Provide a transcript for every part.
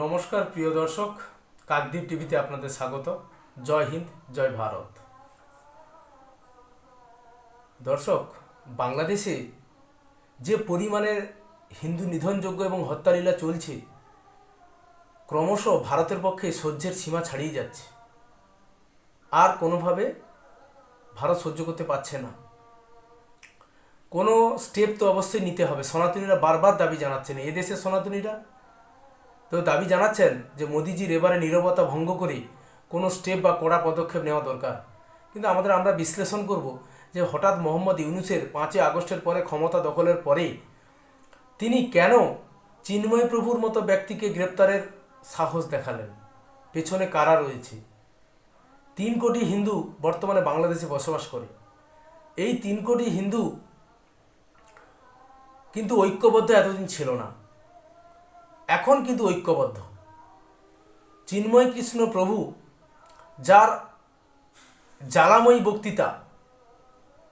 নমস্কার, প্রিয় দর্শক। কাকদ্বীপ টিভিতে আপনাদের স্বাগত। জয় হিন্দ, জয় ভারত। দর্শক, বাংলাদেশে যে পরিমাণে হিন্দু নিধনযোগ্য এবং হত্যালীলা চলছে, ক্রমশ ভারতের পক্ষে সহ্যের সীমা ছাড়িয়ে যাচ্ছে। আর কোনোভাবে ভারত সহ্য করতে পারছে না। কোনো স্টেপ তো অবশ্যই নিতে হবে। সনাতনীরা বারবার দাবি জানাচ্ছেন, এদেশের সনাতনীরা তো দাবি জানাচ্ছেন যে মোদিজির এবারে নীরবতা ভঙ্গ করে কোনো স্টেপ বা কড়া পদক্ষেপ নেওয়া দরকার। কিন্তু আমাদের আমরা বিশ্লেষণ করব যে হঠাৎ মোহাম্মদ ইউনুসের পাঁচই আগস্টের পরে ক্ষমতা দখলের পরে তিনি কেন চিন্ময় প্রভুর মতো ব্যক্তিকে গ্রেপ্তারের সাহস দেখালেন? পেছনে কারা রয়েছে? তিন কোটি হিন্দু বর্তমানে বাংলাদেশে বসবাস করে। এই তিন কোটি হিন্দু কিন্তু ঐক্যবদ্ধ এতদিন ছিল না। এখন কিন্তু ঐক্যবদ্ধ। চিন্ময় কৃষ্ণ প্রভু, যার জ্বালাময়ী বক্তৃতা,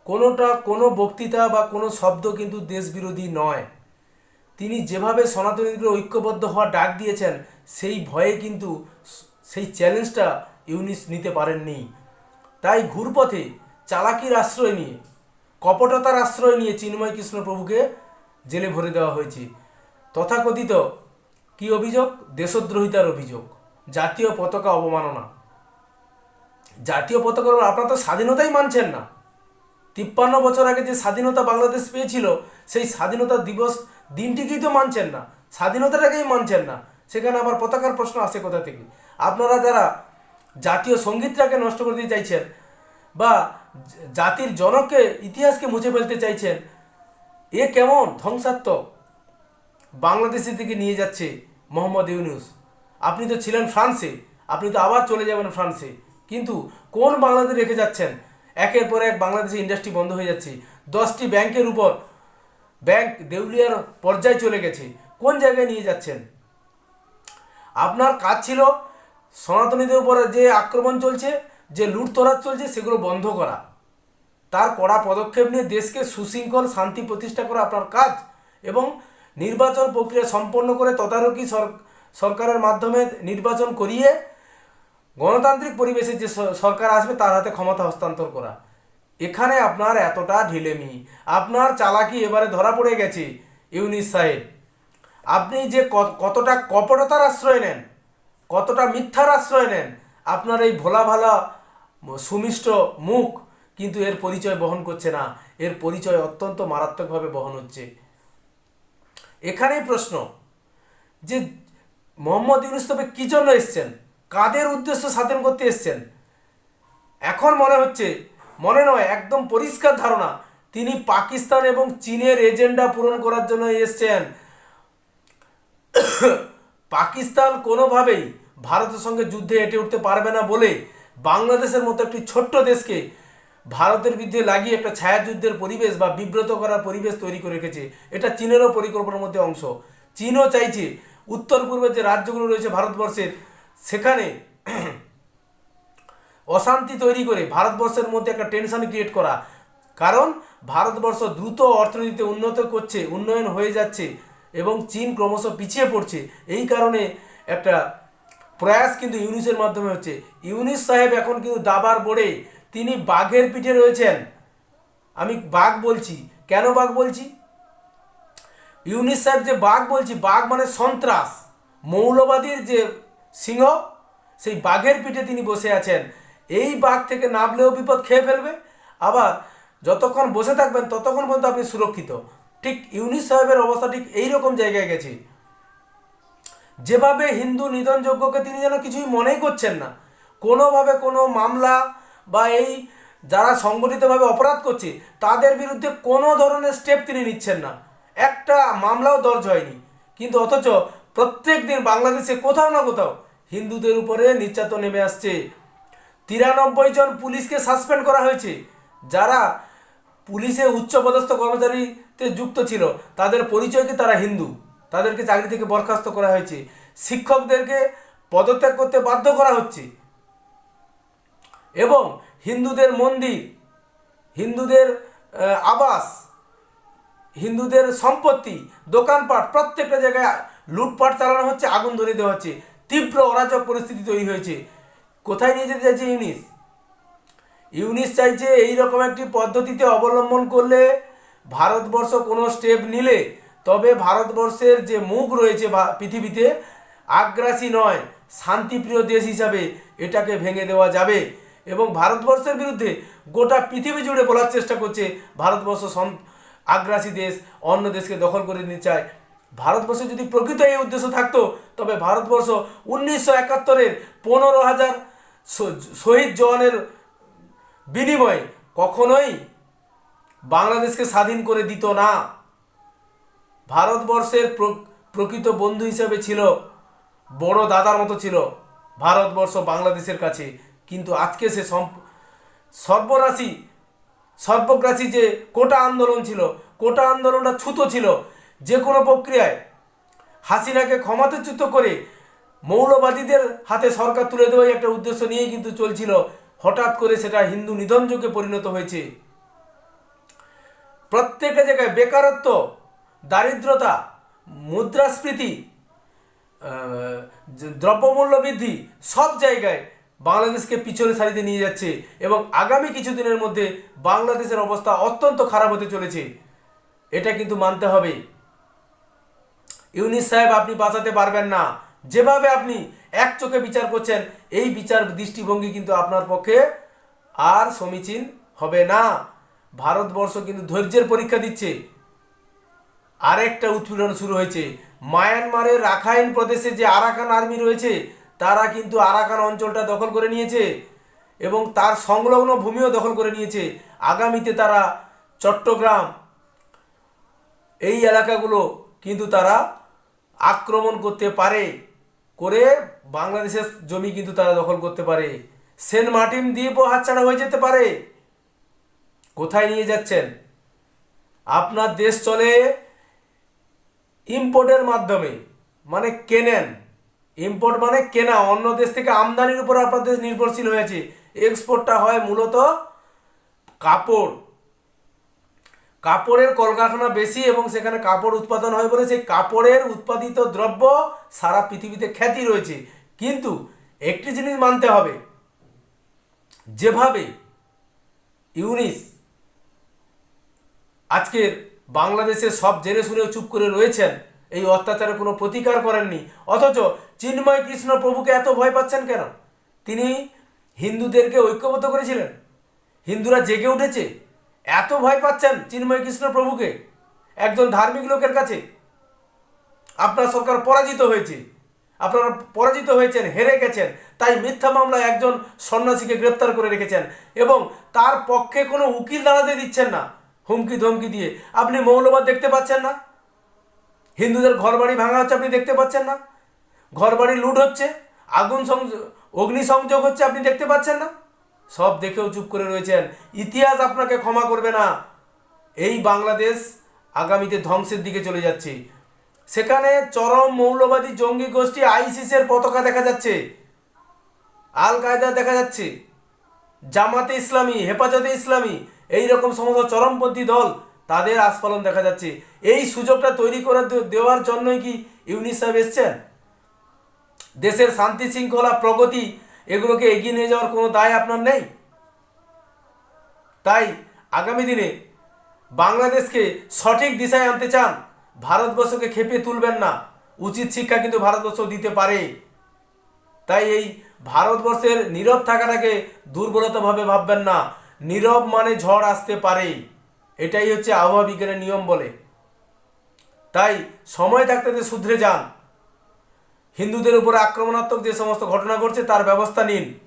কোনোটা কোনো বক্তৃতা বা কোনো শব্দ কিন্তু দেশবিরোধী নয়। তিনি যেভাবে সনাতনীদের ঐক্যবদ্ধ হওয়ার ডাক দিয়েছেন, সেই ভয়ে কিন্তু সেই চ্যালেঞ্জটা ইউনিস নিতে পারেননি। তাই ঘুরপথে চালাকির আশ্রয় নিয়ে, কপটতার আশ্রয় নিয়ে চিন্ময় কৃষ্ণ প্রভুকে জেলে ভরে দেওয়া হয়েছে। তথাকথিত কি অভিযোগ? দেশদ্রোহিতার অভিযোগ। জাতীয় পতাকা অবমাননা। জাতীয় পতাকা আপনারা তো স্বাধীনতাই মানছেন না। তিপ্পান্ন বছর আগে যে স্বাধীনতা বাংলাদেশ পেয়েছিল, সেই স্বাধীনতা দিবস দিনটিকেই তো মানছেন না। স্বাধীনতাটাকেই মানছেন না। সেখানে আবার পতাকার প্রশ্ন আসে কোথা থেকে? আপনারা যারা জাতীয় সঙ্গীতটাকে নষ্ট করে দিতে চাইছেন বা জাতির জনককে, ইতিহাসকে মুছে ফেলতে চাইছেন, এ কেমন ধ্বংসাত্মক? বাংলাদেশের দিকে নিয়ে যাচ্ছে মোহাম্মদ ইউনুস। আপনি তো ছিলেন ফ্রান্সে, আপনি তো আবার চলে যাবেন ফ্রান্সে। কিন্তু কোন বাংলাদেশ রেখে যাচ্ছেন? একের পর এক বাংলাদেশের ইন্ডাস্ট্রি বন্ধ হয়ে যাচ্ছে। দশটি ব্যাংকের উপর ব্যাংক দেউলিয়ার পর্যায়ে চলে গেছে। কোন জায়গায় নিয়ে যাচ্ছেন? আপনার কাজ ছিল সনাতনীদের উপরে যে আক্রমণ চলছে, যে লুটতরাজ চলছে, সেগুলো বন্ধ করা। তার কড়া পদক্ষেপ নিয়ে দেশকে সুশৃঙ্খল, শান্তি প্রতিষ্ঠা করা আপনার কাজ এবং নির্বাচন প্রক্রিয়া সম্পন্ন করে তদারকি সরকারের মাধ্যমে নির্বাচন করিয়ে গণতান্ত্রিক পরিবেশে যে সরকার আসবে তার হাতে ক্ষমতা হস্তান্তর করা। এখানে আপনার এতটা ঢিলেমি। আপনার চালাকি এবারে ধরা পড়ে গেছে, ইউনিস সাহেব। আপনি যে কতটা কপটতার আশ্রয় নেন, কতটা মিথ্যার আশ্রয় নেন, আপনার এই ভোলা ভালা সুমিষ্ট মুখ কিন্তু এর পরিচয় বহন করছে না। এর পরিচয় অত্যন্ত মারাত্মকভাবে বহন হচ্ছে। এখানেই প্রশ্ন যে মোহাম্মদ ইউনুস তবে কী জন্য এসছেন? কাদের উদ্দেশ্য স্বাধীন করতে এসছেন? এখন মনে হচ্ছে, মনে নয়, একদম পরিষ্কার ধারণা, তিনি পাকিস্তান এবং চীনের এজেন্ডা পূরণ করার জন্য এসছেন। পাকিস্তান কোনোভাবেই ভারতের সঙ্গে যুদ্ধে এটে উঠতে পারবে না বলে বাংলাদেশের মতো একটি ছোট্ট দেশকে ভারতের বিরুদ্ধে লাগিয়ে একটা ছায়াযুদ্ধের পরিবেশ বা বিব্রত করার পরিবেশ তৈরি করে রেখেছে। এটা চীনেরও পরিকল্পনার মধ্যে অংশ। চীনও চাইছে উত্তর পূর্বের যে রাজ্যগুলো রয়েছে ভারতবর্ষের, সেখানে অশান্তি তৈরি করে ভারতবর্ষের মধ্যে একটা টেনশন ক্রিয়েট করা। কারণ ভারতবর্ষ দ্রুত অর্থনীতিতে উন্নত করছে, উন্নয়ন হয়ে যাচ্ছে এবং চীন ক্রমশ পিছিয়ে পড়ছে। এই কারণে একটা প্রয়াস কিন্তু ইউনিসের মাধ্যমে হচ্ছে। ইউনিস সাহেব এখন কিন্তু দাবার বোর্ডে তিনি বাঘের পিঠে রয়েছেন। আমি বাঘ বলছি। কেন বাঘ বলছি? ইউনিস সাহেব যে বাঘ বলছি, বাঘ মানে সন্ত্রাস। মৌলবাদীর যে সিংহ, সেই বাঘের পিঠে তিনি বসে আছেন। এই বাঘ থেকে নামলেও বিপদ খেয়ে ফেলবে। আবার যতক্ষণ বসে থাকবেন, ততক্ষণ পর্যন্ত আপনি সুরক্ষিত। ঠিক ইউনিস সাহেবের অবস্থা ঠিক এইরকম জায়গায় গেছে। যেভাবে হিন্দু নিধনযোগ্যকে তিনি যেন কিছুই মনেই করছেন না। কোনোভাবে কোনো মামলা বা এই যারা সংগঠিতভাবে অপরাধ করছে, তাদের বিরুদ্ধে কোনো ধরনের স্টেপ তিনি নিচ্ছেন না। একটা মামলাও দর্জ হয়নি। কিন্তু অথচ প্রত্যেক দিন বাংলাদেশে কোথাও না কোথাও হিন্দুদের উপরে নির্যাতন নেমে আসছে। তিরানব্বই জন পুলিশকে সাসপেন্ড করা হয়েছে। যারা পুলিশে উচ্চপদস্থ কর্মচারীতে যুক্ত ছিল, তাদের পরিচয় কি তারা হিন্দু? তাদেরকে চাকরি থেকে বরখাস্ত করা হয়েছে। শিক্ষকদেরকে পদত্যাগ করতে বাধ্য করা হচ্ছে। এবং হিন্দুদের মন্দির, হিন্দুদের আবাস, হিন্দুদের সম্পত্তি, দোকানপাট, প্রত্যেকটা জায়গায় লুটপাট চালানো হচ্ছে, আগুন ধরে দেওয়া হচ্ছে, তীব্র অরাজক পরিস্থিতি তৈরি হয়েছে। কোথায় নিয়ে যেতে চাইছে ইউনিস? ইউনিস চাইছে এই রকম একটি পদ্ধতিতে অবলম্বন করলে ভারতবর্ষ কোনো স্টেপ নিলে, তবে ভারতবর্ষের যে মুখ রয়েছে পৃথিবীতে, আগ্রাসী নয়, শান্তিপ্রিয় দেশ হিসাবে এটাকে ভেঙে দেওয়া যাবে। এবং ভারতবর্ষের বিরুদ্ধে গোটা পৃথিবী জুড়ে বলার চেষ্টা করছে ভারতবর্ষ আগ্রাসী দেশ, অন্য দেশকে দখল করে নিতে চায়। ভারতবর্ষে যদি প্রকৃত এই উদ্দেশ্য থাকতো, তবে ভারতবর্ষ উনিশশো একাত্তরের পনেরো হাজার শহীদ জওয়ানের বিনিময়ে কখনোই বাংলাদেশকে স্বাধীন করে দিত না। ভারতবর্ষের প্র- প্রকৃত বন্ধু হিসেবে ছিল, বড় দাদার মতো ছিল ভারতবর্ষ বাংলাদেশের কাছে। কিন্তু আজকে সে সর্বরাশি, সর্বগ্রাসী যে কোটা আন্দোলন ছিল, কোটা আন্দোলনটা ছুতো ছিল, যে কোনো প্রক্রিয়ায় হাসিনাকে ক্ষমতাচ্যুত করে মৌলবাদীদের হাতে সরকার তুলে দেওয়াই একটা উদ্দেশ্য নিয়েই কিন্তু চলছিল। হঠাৎ করে সেটা হিন্দু নিধন নিধনযোগে পরিণত হয়েছে। প্রত্যেকটা জায়গায় বেকারত্ব, দারিদ্রতা, মুদ্রাস্ফীতি দ্রব্যমূল্য বৃদ্ধি সব জায়গায় বাংলাদেশকে পিছনে সারিতে নিয়ে যাচ্ছে এবং আগামী কিছুদিনের মধ্যে বাংলাদেশের অবস্থা অত্যন্ত খারাপ হতে চলেছে। এটা কিন্তু মানতে হবে। ইউনিস সাহেব, আপনি বাঁচাতে পারবেন না। যেভাবে আপনি এক চোখে বিচার করছেন, এই বিচার দৃষ্টিভঙ্গি কিন্তু আপনার পক্ষে আর সমীচীন হবে না। ভারতবর্ষ কিন্তু ধৈর্যের পরীক্ষা দিচ্ছে। আরেকটা উৎপীড়ন শুরু হয়েছে। মায়ানমারের রাখাইন প্রদেশে যে আরাকান আর্মি রয়েছে তারা কিন্তু আরাকান অঞ্চলটা দখল করে নিয়েছে এবং তার সংলগ্ন ভূমিও দখল করে নিয়েছে। আগামীতে তারা চট্টগ্রাম এই এলাকাগুলো কিন্তু তারা আক্রমণ করতে পারে করে বাংলাদেশের জমি কিন্তু তারা দখল করতে পারে। সেন্ট মার্টিন দ্বীপও হাতছাড়া হয়ে যেতে পারে। কোথায় নিয়ে যাচ্ছেন? আপনার দেশ চলে ইম্পোর্টের মাধ্যমে মানে কেনেন। ইম্পোর্ট মানে কেনা, অন্য দেশ থেকে আমদানির উপর আপনার দেশ নির্ভরশীল হয়েছে। এক্সপোর্টটা হয় মূলত কাপড়। কাপড়ের কলকারখানা বেশি এবং সেখানে কাপড় উৎপাদন হয় বলে সেই কাপড়ের উৎপাদিত দ্রব্য সারা পৃথিবীতে খ্যাতি রয়েছে। কিন্তু একটি জিনিস মানতে হবে, যেভাবে ইউনিস আজকের বাংলাদেশে সব জেনে শুনেও চুপ করে রয়েছেন এই অত্যাচারে কোনো প্রতিকার করেননি। অথচ চিন্ময় কৃষ্ণ প্রভুকে এত ভয় পাচ্ছেন কেন? তিনি হিন্দুদেরকে ঐক্যবদ্ধ করেছিলেন। হিন্দুরা জেগে উঠেছে। এত ভয় পাচ্ছেন চিন্ময় কৃষ্ণ প্রভুকে একজন ধার্মিক লোকের কাছে। আপনার সরকার পরাজিত হয়েছে। আপনারা পরাজিত হয়েছেন, হেরে গেছেন। তাই মিথ্যা মামলায় একজন সন্ন্যাসীকে গ্রেপ্তার করে রেখেছেন এবং তার পক্ষে কোনো উকিল দাঁড়াতে দিচ্ছেন না। হুমকি ধমকি দিয়ে। আপনি মৌলবাদ দেখতে পাচ্ছেন না? হিন্দুদের ঘরবাড়ি ভাঙা হচ্ছে, আপনি দেখতে পাচ্ছেন না। ঘরবাড়ি লুট হচ্ছে, আগুন সংযোগ অগ্নি সংযোগ হচ্ছে, আপনি দেখতে পাচ্ছেন না। সব দেখেও চুপ করে রয়েছেন। ইতিহাস আপনাকে ক্ষমা করবে না। এই বাংলাদেশ আগামীতে ধ্বংসের দিকে চলে যাচ্ছে। সেখানে চরম মৌলবাদী জঙ্গি গোষ্ঠী আইসিসের পতাকা দেখা যাচ্ছে। আল কায়দা দেখা যাচ্ছে। জামাতে ইসলামী, হেফাজতে ইসলামী এই রকম সমস্ত চরমপন্থী দল তাদের আস্ফালন দেখা যাচ্ছে। এই সুযোগটা তৈরি করে দেওয়ার জন্যই কি ইউনিস সাহেব এসছেন? দেশের শান্তি শৃঙ্খলা, প্রগতি, এগুলোকে এগিয়ে নিয়ে যাওয়ার কোনো দায় আপনার নেই? তাই আগামী দিনে বাংলাদেশকে সঠিক দিশায় আনতে চান, ভারতবর্ষকে খেপিয়ে তুলবেন না। উচিত শিক্ষা কিন্তু ভারতবর্ষ দিতে পারে। তাই এই ভারতবর্ষের নীরব থাকাটাকে দুর্বলতাভাবে ভাববেন না। নীরব মানে ঝড় আসতে পারে। এটাই হচ্ছে আবহাওয়া বিজ্ঞানের নিয়ম বলে। তাই সময় থাকতে শুধরে যান। হিন্দুদের উপরে আক্রমণাত্মক যে সমস্ত ঘটনা ঘটছে, তার ব্যবস্থা নিন।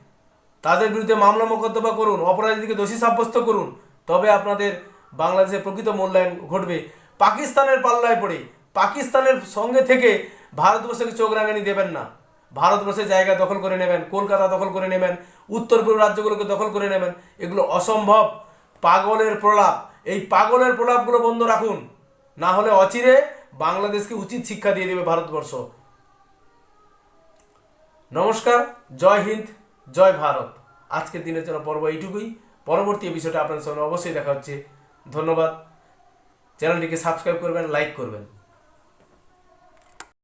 তাদের বিরুদ্ধে মামলা মোকদ্দমা করুন, অপরাধীদেরকে দোষী সাব্যস্ত করুন। তবে আপনাদের বাংলাদেশের প্রকৃত মূল্যায়ন ঘটবে। পাকিস্তানের পাল্লায় পড়ে। পাকিস্তানের সঙ্গে থেকে ভারতবর্ষকে চোখ রাঙানি দেবেন না। ভারতবর্ষের জায়গা দখল করে নেবেন, কলকাতা দখল করে নেবেন উত্তর পূর্ব রাজ্যগুলোকে দখল করে নেবেন। এগুলো অসম্ভব। পাগলের প্রলাপ। এই পাগলের প্রলাপগুলো বন্ধ রাখুন। না হলে অচিরে বাংলাদেশকে উচিত শিক্ষা দিয়ে দেবে ভারতবর্ষ। নমস্কার, জয় হিন্দ, জয় ভারত। আজকের দিনের জন্য পর্ব এইটুকুই। পরবর্তী বিষয়টা আপনাদের সঙ্গে অবশ্যই দেখা হচ্ছে। ধন্যবাদ। চ্যানেলটিকে সাবস্ক্রাইব করবেন লাইক করবেন।